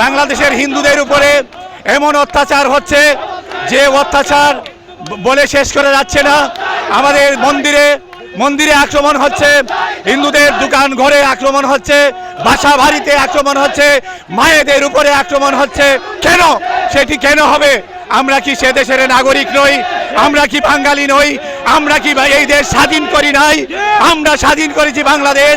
বাংলাদেশের হিন্দুদের উপরে এমন অত্যাচার হচ্ছে যে অত্যাচার বলে শেষ করে যাচ্ছে না। আমাদের মন্দিরে মন্দিরে আক্রমণ হচ্ছে, হিন্দুদের দোকান ঘরে আক্রমণ হচ্ছে, বাসা বাড়িতে আক্রমণ হচ্ছে, মায়েদের উপরে আক্রমণ হচ্ছে। কেন? সেটি কেন হবে? আমরা কি সে দেশের নাগরিক নই? আমরা কি বাঙালি নই? আমরা কি এই দেশ স্বাধীন করি নাই? আমরা স্বাধীন করেছি বাংলাদেশ।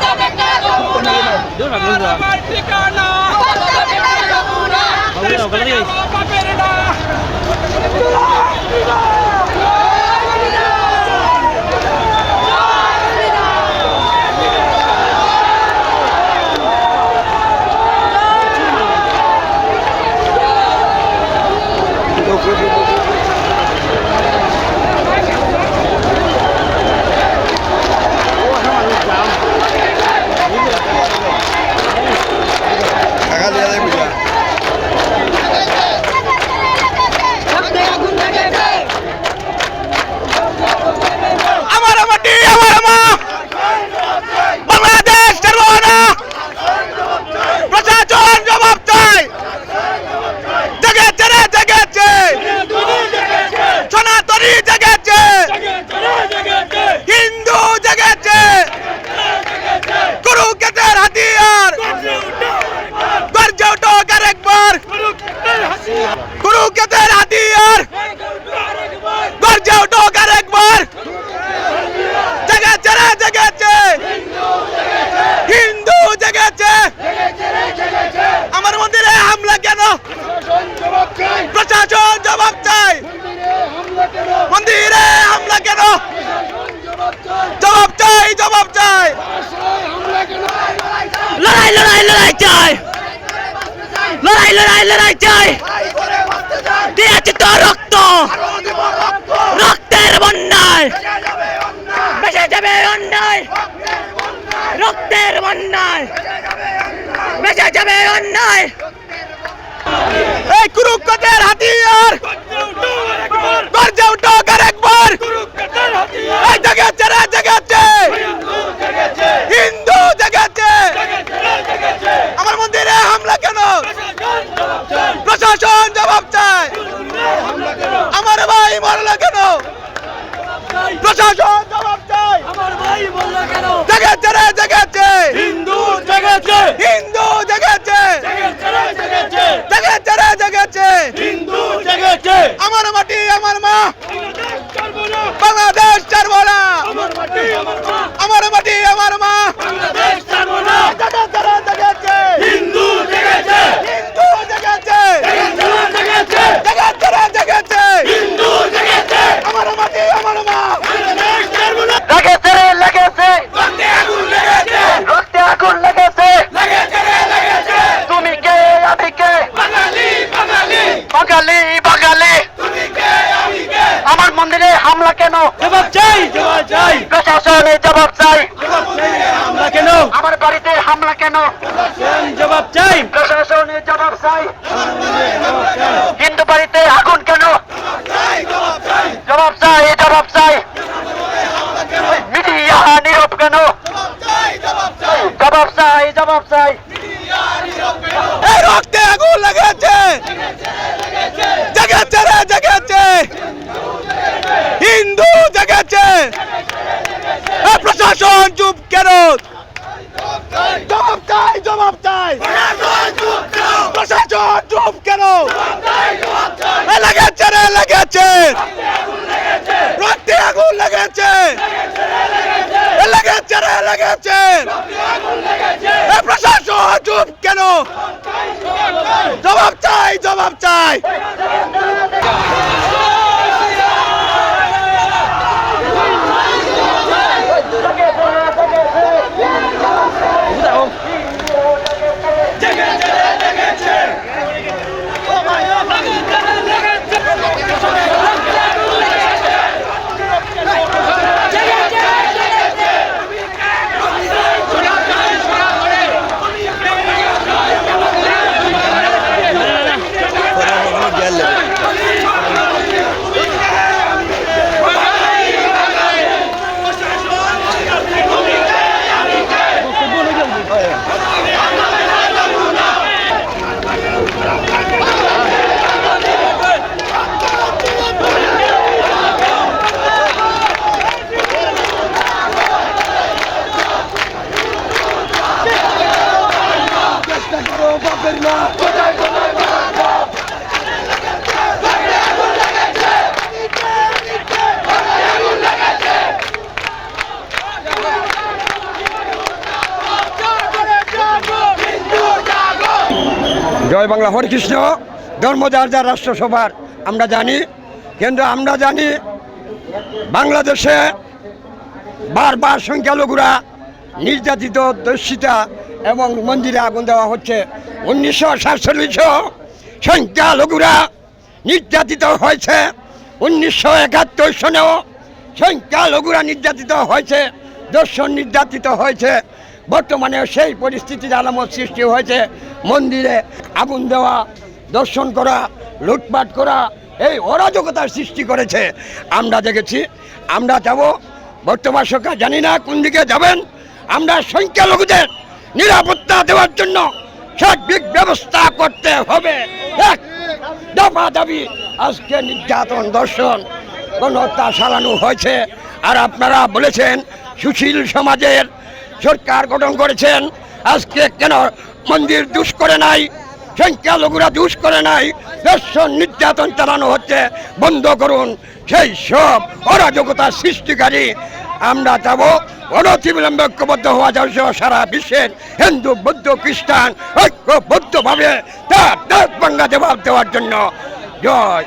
কে Dios, la cruz, la... লড়াই লড়াই লড়াই চাই। দিয়েছে তো রক্ত। রক্তের বন্যায়। বেসে যাবে অন্যায়। রক্তের বন্যায়। বেসে যাবে অন্যায়। এই কুরুক্ষেত্রের হাতিয়ার। গর্জে উঠো আরেকবার এই জেগেছে রে জেগেছে হিন্দু জেগেছে আমার মন্দিরে হামলা কেন প্রশাসন জবাব চায় আমার ভাই মরলো কেন প্রশাসন জবাব চায় জেগেছে রে জেগেছে হিন্দু জেগেছে হিন্দু জেগেছে জেগেছে রে জেগেছে হিন্দু জেগেছে আমার মাটি আমার মা সর্বনা বাংলাদেশ ছাড়বো না আমার মাটি আমার মা আমার মাটি আমার মা বাংলাদেশ সর্বনা জেগেছে রে জেগেছে হিন্দু জেগেছে হিন্দু জেগেছে জেগেছে জেগেছে রে জেগেছে হিন্দু জেগেছে আমার মাটি আমার মা বাংলাদেশ সর্বনা লেগেছে রে লেগেছে রক্তে আগুন লেগেছে রক্তে আগুন লেগেছে লেগেছে রে লেগেছে তুমি কে আমি কে বাঙালি বাঙালি বাঙালি বাঙালি তুমি কে আমি কে আমার মন্দিরে হামলা কেন জবাব চাই। জবাব চাই। প্রশাসনে জবাব চাই। আমরা কেন? আমার বাড়িতে হামলা কেন? জবাব চাই? প্রশাসনে জবাব চাই। হিন্দু বাড়িতে আগুন কেন? জবাব চাই জবাব চাই। মিডিয়া নীরব কেন? জবাব চাই জবাব চাই। এই রক্তে আগুন লেগেছে। জেগেছে রে জেগেছে। হিন্দু জেগেছে। প্রশাসন চুপ কেন? জবাব চাই জবাব চাই। প্রশাসন চুপ কেন? লেগেছে রে লেগেছে। রক্তে আগুন লেগেছে। লেগেছে রে লেগেছে। প্রশাসন চুপ কেন? জবাব চাই জবাব চাই। জয় বাংলা হরিকৃষ্ণ ধর্ম যার যার রাষ্ট্রসভার আমরা জানি কিন্তু আমরা জানি, বাংলাদেশে বারবার সংখ্যালঘুরা নির্যাতিত দর্শিতা এবং মন্দিরে আগুন দেওয়া হচ্ছে। উনিশশো সাতচল্লিশও সংখ্যালঘুরা নির্যাতিত হয়েছে। উনিশশো একাত্তর সনেও সংখ্যালঘুরা নির্যাতিত হয়েছে, দর্শন নির্যাতিত হয়েছে। বর্তমানে সেই পরিস্থিতির আলামত সৃষ্টি হয়েছে। মন্দিরে আগুন দেওয়া, দর্শন করা, লুটপাট করা এই অরাজকতার সৃষ্টি করেছে। আমরা দেখেছি, আমরা যাব, বর্তমান সরকার জানি না কোন দিকে যাবেন। আমরা সংখ্যালঘুদের নিরাপত্তা দেওয়ার জন্য সার্বিক ব্যবস্থা করতে হবে। এক দফা দাবি, আজকে নির্যাতন দর্শন গণহত্যা চালানো হয়েছে। আর আপনারা বলেছেন, সুশীল সমাজের সরকার গঠন করেছেন। আজকে কেন মন্দির দুষ করে নাই, সংখ্যালঘুরা দুষ করে নাই দর্শন নির্যাতন চালানো হচ্ছে। বন্ধ করুন সেই সব অরাজকতা সৃষ্টিকারী। আমরা যাব অনতিবিলম্বে ঐক্যবদ্ধ হওয়া যাবে সারা বিশ্বের হিন্দু, বৌদ্ধ, খ্রিস্টান ঐক্যবদ্ধভাবে তার ডাক বাংলা জবাব দেওয়ার জন্য। জয়।